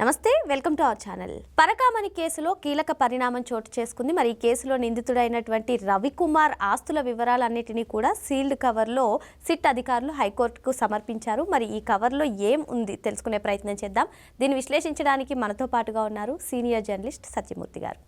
నమస్తే welcome to our channel. పరకామణి కేసులో కీలక పరిణామం చోటు చేసుకుంది. మరి ఈ కేసులో నిందితుడైనటువంటి రవికుమార్ ఆస్తుల వివరాలన్నిటినీ కూడా సీల్డ్ కవర్లో సిట్ అధికారులు హైకోర్టుకు సమర్పించారు. మరి ఈ కవర్లో ఏం ఉంది తెలుసుకునే ప్రయత్నం చేద్దాం. దీన్ని విశ్లేషించడానికి మనతో పాటుగా ఉన్నారు సీనియర్ జర్నలిస్ట్ సత్యమూర్తి గారు.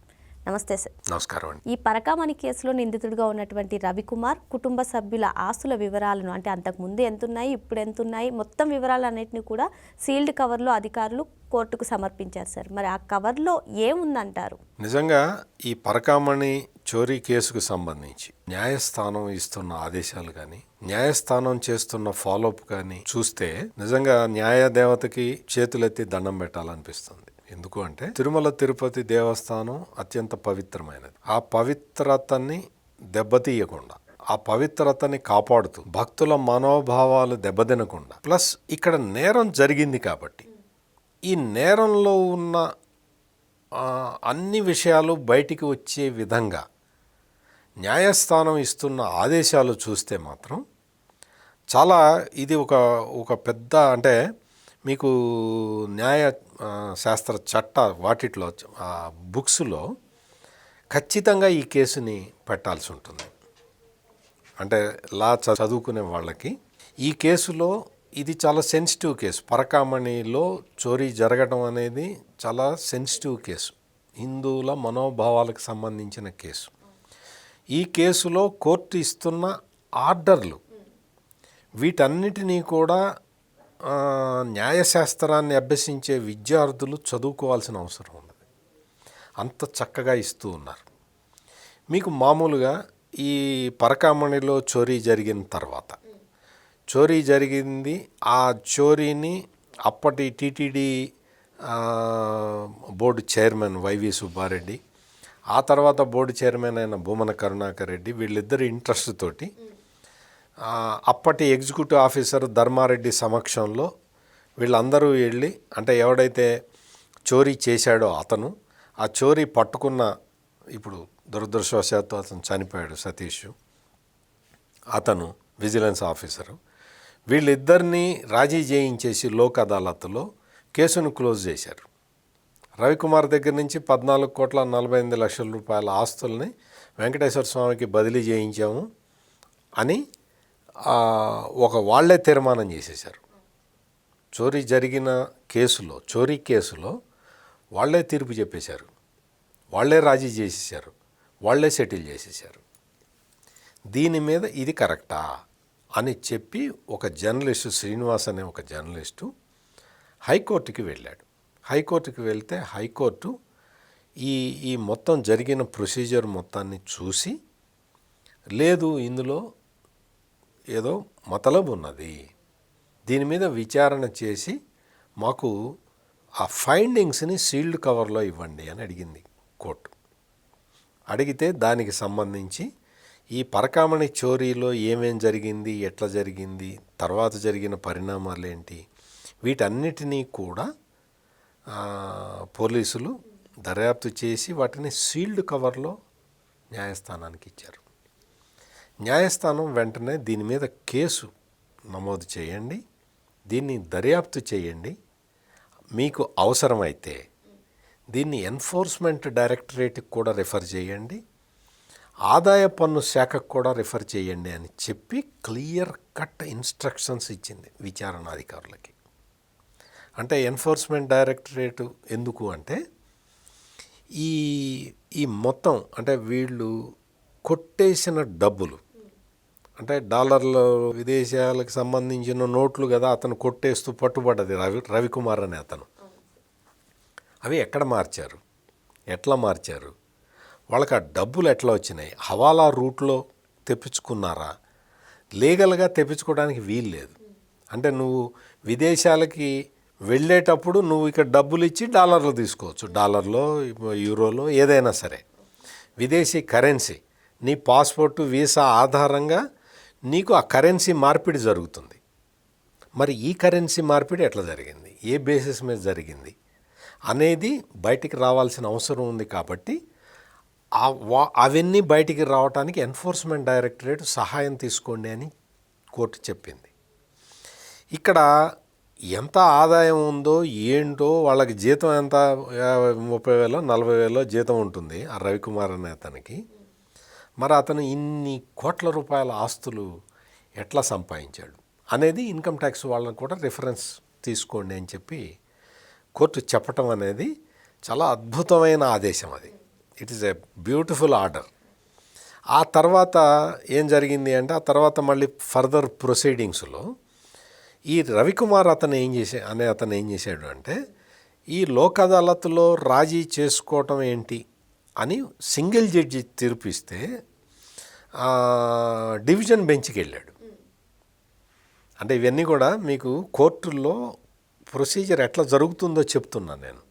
నమస్తే సార్. నమస్కారం ఈ పరకామణి కేసులో నిందితుడిగా ఉన్నటువంటి రవికుమార్ కుటుంబ సభ్యుల ఆస్తుల వివరాలను అంటే అంతకు ముందు ఎంత ఉన్నాయి ఇప్పుడు ఎంత ఉన్నాయి మొత్తం వివరాలన్నింటినీ కూడా సీల్డ్ కవర్లో అధికారులు కోర్టుకు సమర్పించారు సార్. మరి ఆ కవర్లో ఏముందంటారు? నిజంగా ఈ పరకామణి చోరీ కేసుకు సంబంధించి న్యాయస్థానం ఇస్తున్న ఆదేశాలు కానీ న్యాయస్థానం చేస్తున్న ఫాలోఅప్ కానీ చూస్తే నిజంగా న్యాయ దేవతకి చేతులెత్తి దండం పెట్టాలనిపిస్తుంది. ఎందుకు అంటే తిరుమల తిరుపతి దేవస్థానం అత్యంత పవిత్రమైనది. ఆ పవిత్రతని దెబ్బతీయకుండా ఆ పవిత్రతని కాపాడుతూ భక్తుల మనోభావాలు దెబ్బతినకుండా ప్లస్ ఇక్కడ నేరం జరిగింది కాబట్టి ఈ నేరంలో ఉన్న అన్ని విషయాలు బయటికి వచ్చే విధంగా న్యాయస్థానం ఇస్తున్న ఆదేశాలు చూస్తే మాత్రం చాలా ఇది ఒక ఒక పెద్ద అంటే మీకు న్యాయ శాస్త్ర చట్ట వాటిట్లో ఆ బుక్స్లో ఖచ్చితంగా ఈ కేసుని పెట్టాల్సి ఉంటుంది. అంటే లా చ- చదువుకునే వాళ్ళకి ఈ కేసులో ఇది చాలా సెన్సిటివ్ కేసు. పరకామణిలో చోరీ జరగడం అనేది చాలా సెన్సిటివ్ కేసు. హిందువుల మనోభావాలకు సంబంధించిన కేసు. ఈ కేసులో కోర్టు ఇస్తున్న ఆర్డర్లు వీటన్నిటినీ కూడా న్యాయశాస్త్రాన్ని అభ్యసించే విద్యార్థులు చదువుకోవాల్సిన అవసరం ఉన్నది. అంత చక్కగా ఇస్తూ ఉన్నారు. మీకు మామూలుగా ఈ పరకామణిలో చోరీ జరిగిన తర్వాత చోరీ జరిగింది ఆ చోరీని అప్పటి TTD board chairman YV Subba Reddy ఆ తర్వాత బోర్డు చైర్మన్ అయిన భూమన కరుణాకర్ రెడ్డి వీళ్ళిద్దరి ఇంట్రెస్ట్ తోటి అప్పటి ఎగ్జిక్యూటివ్ ఆఫీసర్ ధర్మారెడ్డి సమక్షంలో వీళ్ళందరూ వెళ్ళి అంటే ఎవడైతే చోరీ చేశాడో అతను ఆ చోరీ పట్టుకున్న ఇప్పుడు దురదృష్టవశాత్తు అతను చనిపోయాడు సతీష్. అతను విజిలెన్స్ ఆఫీసరు. వీళ్ళిద్దరినీ రాజీ చేయించేసి లోక్ అదాలత్లో కేసును క్లోజ్ చేశారు. రవికుమార్ దగ్గర నుంచి పద్నాలుగు కోట్ల నలభై ఎనిమిది లక్షల రూపాయల ఆస్తుల్ని వెంకటేశ్వర స్వామికి బదిలీ చేయించాము అని ఒక వాళ్ళే తీర్మానం చేసేశారు. చోరీ జరిగిన కేసులో చోరీ కేసులో వాళ్ళే తీర్పు చెప్పేశారు. వాళ్ళే రాజీ చేసేసారు వాళ్ళే సెటిల్ చేసేసారు దీని మీద ఇది కరెక్టా అని చెప్పి ఒక జర్నలిస్టు శ్రీనివాస్ అనే ఒక జర్నలిస్టు హైకోర్టుకి వెళ్ళాడు. హైకోర్టుకి వెళ్తే హైకోర్టు ఈ ఈ మొత్తం జరిగిన ప్రొసీజర్ మొత్తాన్ని చూసి లేదు ఇందులో ఏదో మతలబు ఉన్నది. దీని మీద విచారణ చేసి మాకు ఆ ఫైండింగ్స్ని సీల్డ్ కవర్లో ఇవ్వండి అని అడిగింది కోర్టు. అడిగితే దానికి సంబంధించి ఈ పరకామణి చోరీలో ఏమేం జరిగింది ఎట్లా జరిగింది తర్వాత జరిగిన పరిణామాలు ఏంటి వీటన్నిటినీ కూడా పోలీసులు దర్యాప్తు చేసి వాటిని సీల్డ్ కవర్లో న్యాయస్థానానికి ఇచ్చారు. న్యాయస్థానం వెంటనే దీని మీద కేసు నమోదు చేయండి దీన్ని దర్యాప్తు చేయండి. మీకు అవసరమైతే దీన్ని ఎన్ఫోర్స్మెంట్ డైరెక్టరేట్కి కూడా రిఫర్ చేయండి ఆదాయ పన్ను శాఖకు కూడా రిఫర్ చేయండి అని చెప్పి క్లియర్ కట్ ఇన్స్ట్రక్షన్స్ ఇచ్చింది విచారణ అధికారులకి. అంటే ఎన్ఫోర్స్మెంట్ డైరెక్టరేట్ ఎందుకు అంటే ఈ ఈ మొత్తం అంటే వీళ్ళు కొట్టేసిన డబ్బులు అంటే డాలర్లు విదేశాలకు సంబంధించిన నోట్లు కదా అతను కొట్టేస్తూ పట్టుబడ్డది రవి రవికుమార్ అనే అతను. అవి ఎక్కడ మార్చారు? ఎట్లా మార్చారు? వాళ్ళకి ఆ డబ్బులు ఎట్లా వచ్చినాయి? హవాలా రూట్లో తెప్పించుకున్నారా? లీగల్గా తెప్పించుకోవడానికి వీలు లేదు. అంటే నువ్వు విదేశాలకి వెళ్ళేటప్పుడు నువ్వు ఇక్కడ డబ్బులు ఇచ్చి డాలర్లు తీసుకోవచ్చు. డాలర్లో యూరోలో ఏదైనా సరే. విదేశీ కరెన్సీ. నీ పాస్పోర్టు వీసా ఆధారంగా నీకు ఆ కరెన్సీ మార్పిడి జరుగుతుంది. మరి ఈ కరెన్సీ మార్పిడి ఎట్లా జరిగింది? ఏ బేసిస్ మీద జరిగింది? అనేది బయటికి రావాల్సిన అవసరం ఉంది కాబట్టి అవన్నీ బయటికి రావడానికి ఎన్ఫోర్స్మెంట్ డైరెక్టరేట్ సహాయం తీసుకోండి అని కోర్టు చెప్పింది. ఇక్కడ ఎంత ఆదాయం ఉందో ఏంటో వాళ్ళకి జీతం ఎంత ముప్పై వేలో నలభై వేలో జీతం ఉంటుంది ఆ రవికుమార్ అనే అతనికి. మరి అతను ఇన్ని కోట్ల రూపాయల ఆస్తులు ఎట్లా సంపాదించాడు అనేది ఇన్కమ్ ట్యాక్స్ వాళ్ళని కూడా రిఫరెన్స్ తీసుకోండి అని చెప్పి కోర్టు చెప్పటం అనేది చాలా అద్భుతమైన ఆదేశం అది. It is a beautiful order ఆ తర్వాత ఏం జరిగింది అంటే ఆ తర్వాత మళ్ళీ ఫర్దర్ ప్రొసీడింగ్స్లో ఈ రవికుమార్ అతను ఏం చేసే అనే అతను ఏం చేశాడు అంటే ఈ లోక్ అదాలత్లో రాజీ చేసుకోవటం ఏంటి అని సింగిల్ జడ్జి తీర్పిస్తే డివిజన్ బెంచ్కి వెళ్ళాడు అంటే ఇవన్నీ కూడా మీకు కోర్టుల్లో ప్రొసీజర్ ఎట్లా జరుగుతుందో చెప్తున్నాను నేను.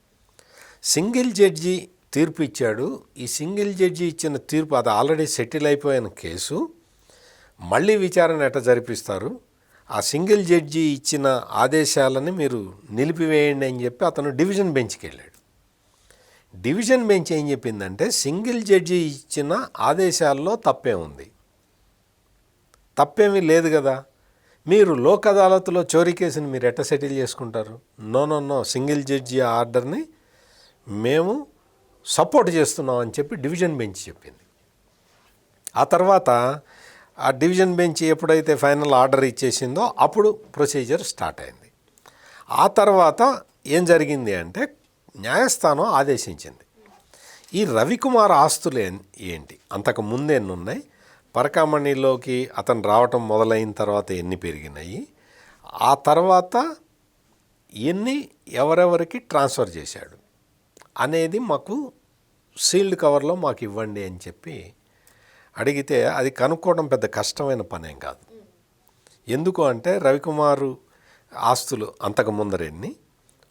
సింగిల్ జడ్జి తీర్పు ఇచ్చాడు. ఈ సింగిల్ జడ్జి ఇచ్చిన తీర్పు అది ఆల్రెడీ సెటిల్ అయిపోయిన కేసు. మళ్ళీ విచారణ ఎట్లా జరిపిస్తారు? ఆ సింగిల్ జడ్జి ఇచ్చిన ఆదేశాలని మీరు నిలిపివేయండి అని చెప్పి అతను డివిజన్ బెంచ్కి వెళ్ళాడు డివిజన్ బెంచ్ ఏం చెప్పిందంటే సింగిల్ జడ్జి ఇచ్చిన ఆదేశాల్లో తప్పే ఉంది. తప్పేమీ లేదు కదా. మీరు లోక్ అదాలత్లో చోరీ కేసుని మీరు ఎట్ట సెటిల్ చేసుకుంటారు? No no no single judge ఆర్డర్ని మేము సపోర్ట్ చేస్తున్నాం అని చెప్పి డివిజన్ బెంచ్ చెప్పింది. ఆ తర్వాత ఆ డివిజన్ బెంచ్ ఎప్పుడైతే ఫైనల్ ఆర్డర్ ఇచ్చేసిందో అప్పుడు ప్రొసీజర్ స్టార్ట్ అయింది. ఆ తర్వాత ఏం జరిగింది అంటే న్యాయస్థానం ఆదేశించింది. ఈ రవికుమార్ ఆస్తులు ఏం- ఏంటి? అంతకు ముందు ఎన్ని ఉన్నాయి పరకామణిలోకి అతను రావటం మొదలైన తర్వాత ఎన్ని పెరిగినాయి? ఆ తర్వాత ఎన్ని ఎవరెవరికి ట్రాన్స్ఫర్ చేశాడు? అనేది మాకు సీల్డ్ కవర్లో మాకు ఇవ్వండి అని చెప్పి అడిగితే అది కనుక్కోవడం పెద్ద కష్టమైన పనేం కాదు. ఎందుకు అంటే రవికుమారు ఆస్తులు అంతకు ముందరెన్ని?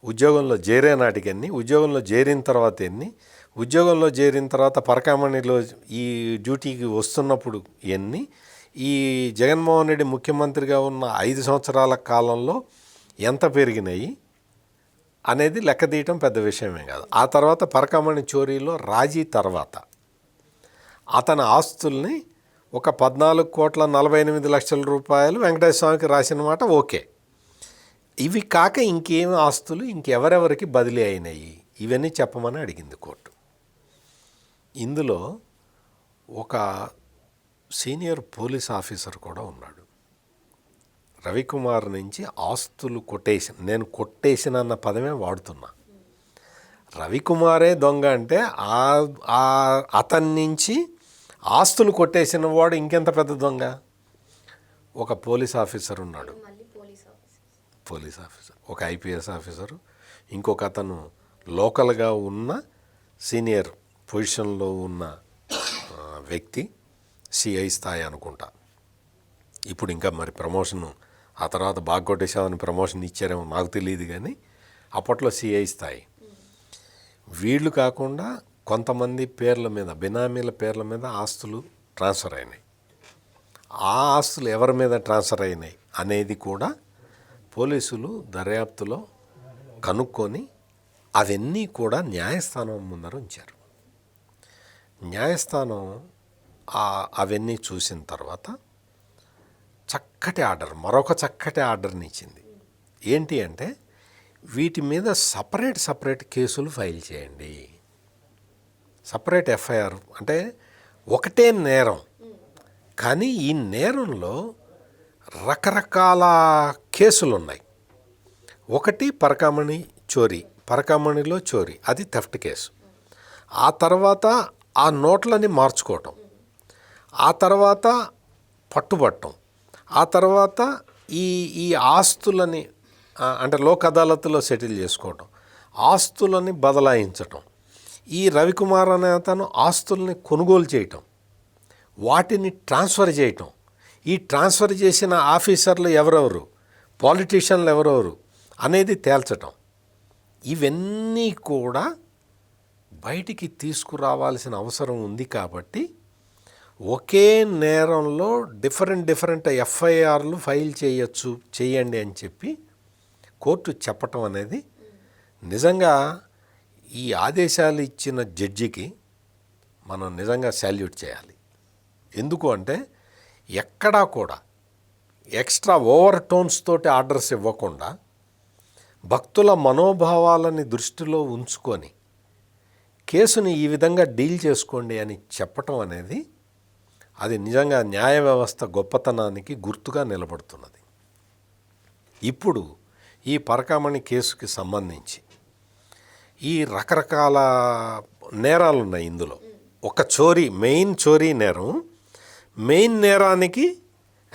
ఉద్యోగంలో చేరే నాటికి ఎన్ని ఉద్యోగంలో చేరిన తర్వాత ఎన్ని ఉద్యోగంలో చేరిన తర్వాత పరకామణిలో ఈ డ్యూటీకి వస్తున్నప్పుడు ఎన్ని ఈ జగన్మోహన్ రెడ్డి ముఖ్యమంత్రిగా ఉన్న ఐదు సంవత్సరాల కాలంలో ఎంత పెరిగినాయి అనేది లెక్క తీయటం పెద్ద విషయమే కాదు. ఆ తర్వాత పరకామణి చోరీలో రాజీ తర్వాత అతని ఆస్తుల్ని ఒక పద్నాలుగు కోట్ల నలభై ఎనిమిది లక్షల రూపాయలు వెంకటేశ్వర స్వామికి రాసిన మాట ఓకే. ఇవి కాక ఇంకేం ఆస్తులు ఇంకెవరెవరికి బదిలీ అయినాయి? ఇవన్నీ చెప్పమని అడిగింది కోర్టు. ఇందులో ఒక సీనియర్ పోలీస్ ఆఫీసర్ కూడా ఉన్నాడు. రవికుమార్ నుంచి ఆస్తులు కొటేషన్ నేను కొట్టేసిన అన్న పదమే వాడుతున్నా. రవికుమారే దొంగ అంటే ఆ ఆ- అతని నుంచి ఆస్తులు కొట్టేసిన వాడు ఇంకెంత పెద్ద దొంగ? ఒక పోలీస్ ఆఫీసర్ ఉన్నాడు. పోలీస్ ఆఫీసర్ ఒక ఐపీఎస్ ఆఫీసరు ఇంకొక అతను లోకల్గా ఉన్న సీనియర్ పొజిషన్లో ఉన్న వ్యక్తి సిఐ స్థాయి అనుకుంటా. ఇప్పుడు ఇంకా మరి ప్రమోషన్ ఆ తర్వాత బాగా కొట్టేసామని ప్రమోషన్ ఇచ్చారేమో నాకు తెలియదు కానీ అప్పట్లో సిఐ స్థాయి. వీళ్ళు కాకుండా కొంతమంది పేర్ల మీద బినామీల పేర్ల మీద ఆస్తులు ట్రాన్స్ఫర్ అయినాయి. ఆ ఆస్తులు ఎవరి మీద ట్రాన్స్ఫర్ అయినాయి అనేది కూడా పోలీసులు దర్యాప్తులో కనుక్కొని అవన్నీ కూడా న్యాయస్థానం ముందర ఉంచారు. న్యాయస్థానం అవన్నీ చూసిన తర్వాత చక్కటి ఆర్డర్ మరొక చక్కటి ఆర్డర్ని ఇచ్చింది. ఏంటి అంటే వీటి మీద సపరేట్ సపరేట్ కేసులు ఫైల్ చేయండి. సపరేట్ ఎఫ్ఐఆర్ అంటే ఒకటే నేరం. కానీ ఈ నేరంలో రకరకాల కేసులు ఉన్నాయి ఒకటి పరకామణి చోరీ పరకామణిలో చోరీ అది థెఫ్ట్ కేసు. ఆ తర్వాత ఆ నోట్లని మార్చుకోవటం. ఆ తర్వాత పట్టుబట్టం. ఆ తర్వాత ఈ ఈ ఆస్తులని అంటే లోక్ అదాలత్లో సెటిల్ చేసుకోవటం. ఆస్తులని బదలాయించటం. ఈ రవికుమార్ అనే అతను ఆస్తుల్ని కొనుగోలు చేయటం. వాటిని ట్రాన్స్ఫర్ చేయటం. ఈ ట్రాన్స్ఫర్ చేసిన ఆఫీసర్లు ఎవరెవరు? పాలిటీషియన్లు ఎవరెవరు అనేది తేల్చటం. ఇవన్నీ కూడా బయటికి తీసుకురావాల్సిన అవసరం ఉంది కాబట్టి ఒకే నేరంలో డిఫరెంట్ డిఫరెంట్ ఎఫ్ఐఆర్లు ఫైల్ చేయొచ్చు చేయండి అని చెప్పి కోర్టు చెప్పటం అనేది నిజంగా ఈ ఆదేశాలు ఇచ్చిన జడ్జికి మనం నిజంగా శాల్యూట్ చేయాలి. ఎందుకు అంటే ఎక్కడా కూడా ఎక్స్ట్రా ఓవర్ టోన్స్ తోటి ఆర్డర్స్ ఇవ్వకుండా భక్తుల మనోభావాలని దృష్టిలో ఉంచుకొని కేసుని ఈ విధంగా డీల్ చేసుకోండి అని చెప్పటం అనేది అది నిజంగా న్యాయ వ్యవస్థ గొప్పతనానికి గుర్తుగా నిలబడుతున్నది. ఇప్పుడు ఈ పరకామణి కేసుకి సంబంధించి ఈ రకరకాల నేరాలు ఉన్నాయి ఇందులో. ఒక చోరీ మెయిన్ చోరీ నేరం. మెయిన్ నేరానికి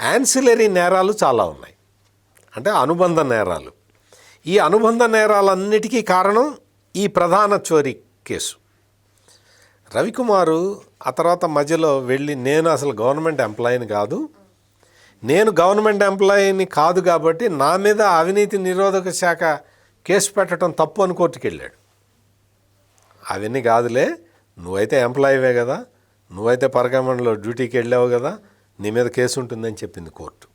యాన్సిలరీ నేరాలు చాలా ఉన్నాయి. అంటే అనుబంధ నేరాలు. ఈ అనుబంధ నేరాలన్నిటికీ కారణం ఈ ప్రధాన చోరీ కేసు. రవికుమారు ఆ తర్వాత మధ్యలో వెళ్ళి నేను అసలు గవర్నమెంట్ ఎంప్లాయీని కాదు. నేను గవర్నమెంట్ ఎంప్లాయీని కాదు కాబట్టి నా మీద అవినీతి నిరోధక శాఖ కేసు పెట్టడం తప్పు అని కోర్టుకు వెళ్ళాడు అవన్నీ కాదులే. నువ్వైతే ఎంప్లాయీవే కదా. నువ్వైతే పరగమండలో డ్యూటీకి వెళ్ళావు కదా. నీ మీద కేసు ఉంటుందని చెప్పింది కోర్టు.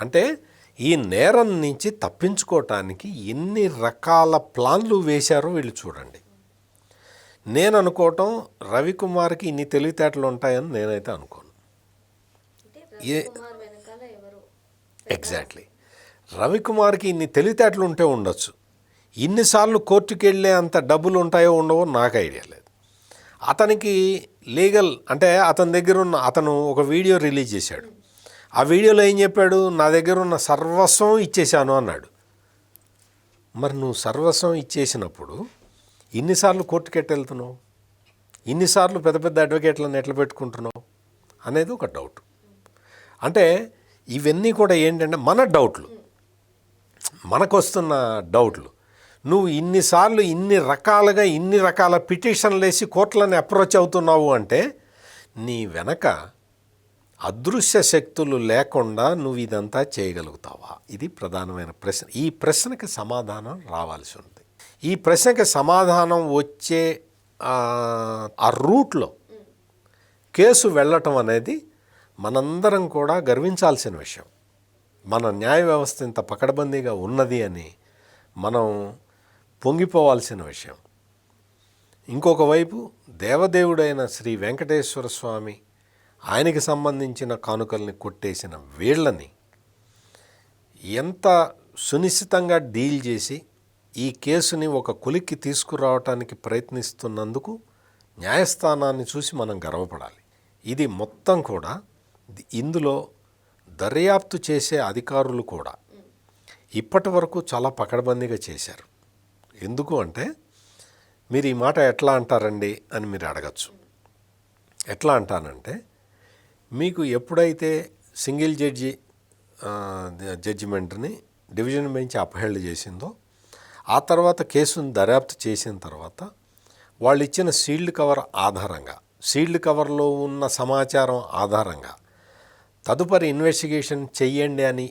అంటే ఈ నేరం నుంచి తప్పించుకోవటానికి ఎన్ని రకాల ప్లాన్లు వేశారో వీళ్ళు చూడండి. నేను అనుకోవటం రవికుమార్కి ఇన్ని తెలివితేటలు ఉంటాయని నేనైతే అనుకోను. ఏ ఎగ్జాక్ట్లీ రవికుమార్కి ఇన్ని తెలివితేటలు ఉంటే ఉండొచ్చు. ఇన్నిసార్లు కోర్టుకి వెళ్ళే అంత డబ్బులు ఉంటాయో ఉండవో నాకు ఐడియా లేదు. అతనికి లీగల్ అంటే అతని దగ్గర ఉన్న అతను ఒక వీడియో రిలీజ్ చేశాడు. ఆ వీడియోలో ఏం చెప్పాడు? నా దగ్గర ఉన్న సర్వస్వం ఇచ్చేశాను అన్నాడు. మరి నువ్వు సర్వస్వం ఇచ్చేసినప్పుడు ఇన్నిసార్లు కోర్టుకి వెళ్తున్నావు ఇన్నిసార్లు పెద్ద పెద్ద అడ్వకేట్లను ఎట్లా పెట్టుకుంటున్నావు? అనేది ఒక డౌట్. అంటే ఇవన్నీ కూడా ఏంటంటే మన డౌట్లు. మనకు వస్తున్న డౌట్లు. నువ్వు ఇన్నిసార్లు ఇన్ని రకాలుగా ఇన్ని రకాల పిటిషన్లు వేసి కోర్టులను అప్రోచ్ అవుతున్నావు అంటే నీ వెనక అదృశ్య శక్తులు లేకుండా నువ్వు ఇదంతా చేయగలుగుతావా? ఇది ప్రధానమైన ప్రశ్న. ఈ ప్రశ్నకి సమాధానం రావాల్సి ఉంది ఈ ప్రశ్నకి సమాధానం వచ్చే ఆ, రూట్లో కేసు వెళ్ళటం అనేది మనందరం కూడా గర్వించాల్సిన విషయం. మన న్యాయ వ్యవస్థ ఇంత పకడ్బందీగా ఉన్నది అని మనం పొంగిపోవాల్సిన విషయం. ఇంకొక వైపు దేవదేవుడైన శ్రీ వెంకటేశ్వర స్వామి ఆయనకి సంబంధించిన కానుకల్ని కొట్టేసిన వీళ్ళని ఎంత సునిశ్చితంగా డీల్ చేసి ఈ కేసుని ఒక కొలిక్కి తీసుకురావటానికి ప్రయత్నిస్తున్నందుకు న్యాయస్థానాన్ని చూసి మనం గర్వపడాలి. ఇది మొత్తం కూడా ఇందులో దర్యాప్తు చేసే అధికారులు కూడా ఇప్పటి వరకు చాలా పకడ్బందీగా చేశారు. ఎందుకు అంటే మీరు ఈ మాట ఎట్లా అంటారండి అని మీరు అడగచ్చు. ఎట్లా అంటానంటే మీకు ఎప్పుడైతే సింగిల్ జడ్జి జడ్జిమెంట్ని డివిజన్ బెంచ్ అపహేళ చేసిందో ఆ తర్వాత కేసును దర్యాప్తు చేసిన తర్వాత వాళ్ళు ఇచ్చిన సీల్డ్ కవర్ ఆధారంగా సీల్డ్ కవర్లో ఉన్న సమాచారం ఆధారంగా తదుపరి ఇన్వెస్టిగేషన్ చెయ్యండి అని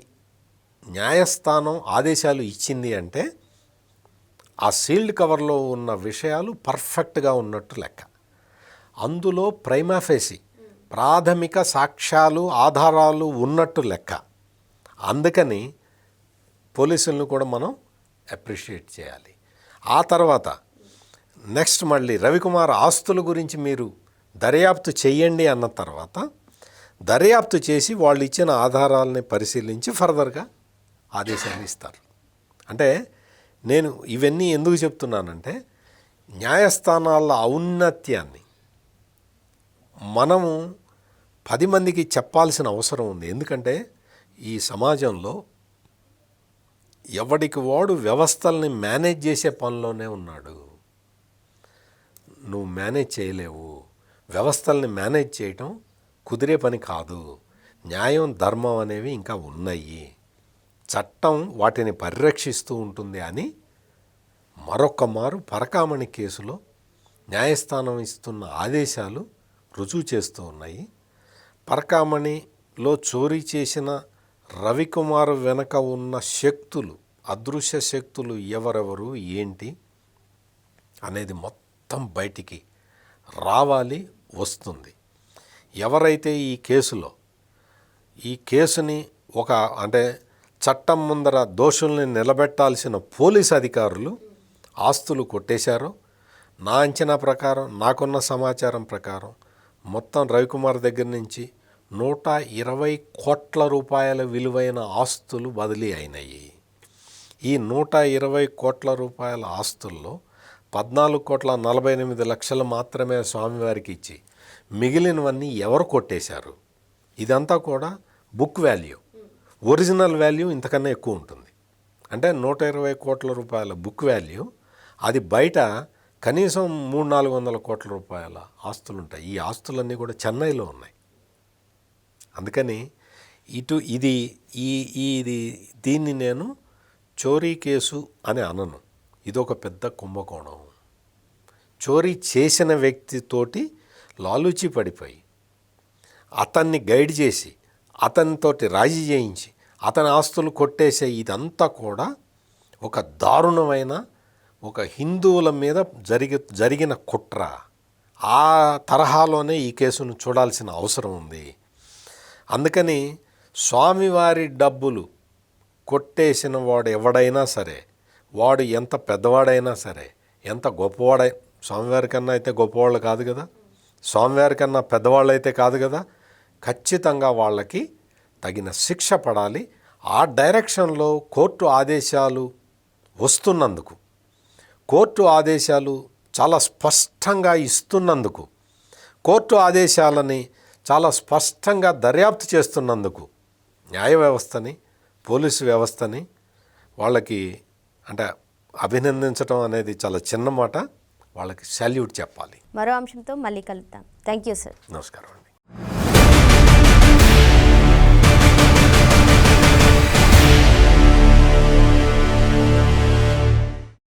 న్యాయస్థానం ఆదేశాలు ఇచ్చింది అంటే ఆ సీల్డ్ కవర్లో ఉన్న విషయాలు పర్ఫెక్ట్గా ఉన్నట్టు లెక్క. అందులో ప్రైమాఫేసి ప్రాథమిక సాక్ష్యాలు ఆధారాలు ఉన్నట్టు లెక్క. అందుకని పోలీసులను కూడా మనం అప్రిషియేట్ చేయాలి. ఆ తర్వాత నెక్స్ట్ మళ్ళీ రవికుమార్ ఆస్తుల గురించి మీరు దర్యాప్తు చేయండి అన్న తర్వాత దర్యాప్తు చేసి వాళ్ళు ఇచ్చిన ఆధారాలని పరిశీలించి ఫర్దర్గా ఆదేశాలు ఇస్తారు. అంటే నేను ఇవన్నీ ఎందుకు చెప్తున్నానంటే న్యాయస్థానాల ఔన్నత్యాన్ని. మనము పది మందికి చెప్పాల్సిన అవసరం ఉంది. ఎందుకంటే ఈ సమాజంలో ఎవడికి వాడు వ్యవస్థల్ని మేనేజ్ చేసే పనిలోనే ఉన్నాడు. నువ్వు మేనేజ్ చేయలేవు. వ్యవస్థల్ని మేనేజ్ చేయటం కుదిరే పని కాదు. న్యాయం ధర్మం అనేవి ఇంకా ఉన్నాయి. చట్టం వాటిని పరిరక్షిస్తూ ఉంటుంది అని మరొక మారు పరకామణి కేసులో న్యాయస్థానం ఇస్తున్న ఆదేశాలు రుజువు చేస్తూ ఉన్నాయి. పరకామణిలో చోరీ చేసిన రవికుమార్ వెనక ఉన్న శక్తులు అదృశ్య శక్తులు ఎవరెవరు ఏంటి అనేది మొత్తం బయటికి రావాలి వస్తుంది. ఎవరైతే ఈ కేసులో ఈ కేసుని ఒక అంటే చట్టం ముందర దోషుల్ని నిలబెట్టాల్సిన పోలీస్ అధికారులు ఆస్తులు కొట్టేశారో. నా అంచనా ప్రకారం నాకున్న సమాచారం ప్రకారం మొత్తం రవికుమార్ దగ్గర నుంచి నూట ఇరవై కోట్ల రూపాయల విలువైన ఆస్తులు బదిలీ అయినాయి. ఈ నూట ఇరవై కోట్ల రూపాయల ఆస్తుల్లో పద్నాలుగు కోట్ల నలభై ఎనిమిది లక్షలు మాత్రమే స్వామివారికి ఇచ్చి మిగిలినవన్నీ ఎవరు కొట్టేశారు? ఇదంతా కూడా బుక్ వాల్యూ. ఒరిజినల్ వాల్యూ ఇంతకన్నా ఎక్కువ ఉంటుంది. అంటే నూట ఇరవై కోట్ల రూపాయల బుక్ వాల్యూ అది బయట కనీసం మూడు నాలుగు వందల కోట్ల రూపాయల ఆస్తులు ఉంటాయి ఈ ఆస్తులన్నీ కూడా చెన్నైలో ఉన్నాయి. అందుకని ఇటు ఇది ఈ ఇది దీన్ని నేను చోరీ కేసు అని అనను. ఇది ఒక పెద్ద కుంభకోణం. చోరీ చేసిన వ్యక్తితోటి లాలూచి పడిపోయి అతన్ని గైడ్ చేసి అతనితోటి రాజీ చేయించి అతని ఆస్తులు కొట్టేసే ఇదంతా కూడా ఒక దారుణమైన ఒక హిందువుల మీద జరిగి జరిగిన కుట్ర. ఆ తరహాలోనే ఈ కేసును చూడాల్సిన అవసరం ఉంది. అందుకని స్వామివారి డబ్బులు కొట్టేసిన వాడు ఎవడైనా సరే వాడు ఎంత పెద్దవాడైనా సరే ఎంత గొప్పవాడై స్వామివారి కన్నా అయితే గొప్పవాళ్ళు కాదు కదా. స్వామివారి కన్నా పెద్దవాళ్ళు అయితే కాదు కదా. ఖచ్చితంగా వాళ్ళకి తగిన శిక్ష పడాలి. ఆ డైరెక్షన్లో కోర్టు ఆదేశాలు వస్తున్నందుకు కోర్టు ఆదేశాలు చాలా స్పష్టంగా ఇస్తున్నందుకు కోర్టు ఆదేశాలని చాలా స్పష్టంగా దర్యాప్తు చేస్తున్నందుకు న్యాయ వ్యవస్థని పోలీసు వ్యవస్థని వాళ్ళకి అంటే అభినందించడం అనేది చాలా చిన్న మాట. వాళ్ళకి సాల్యూట్ చెప్పాలి. మరో అంశంతో మళ్ళీ కలుద్దాం. Thank you sir. నమస్కారం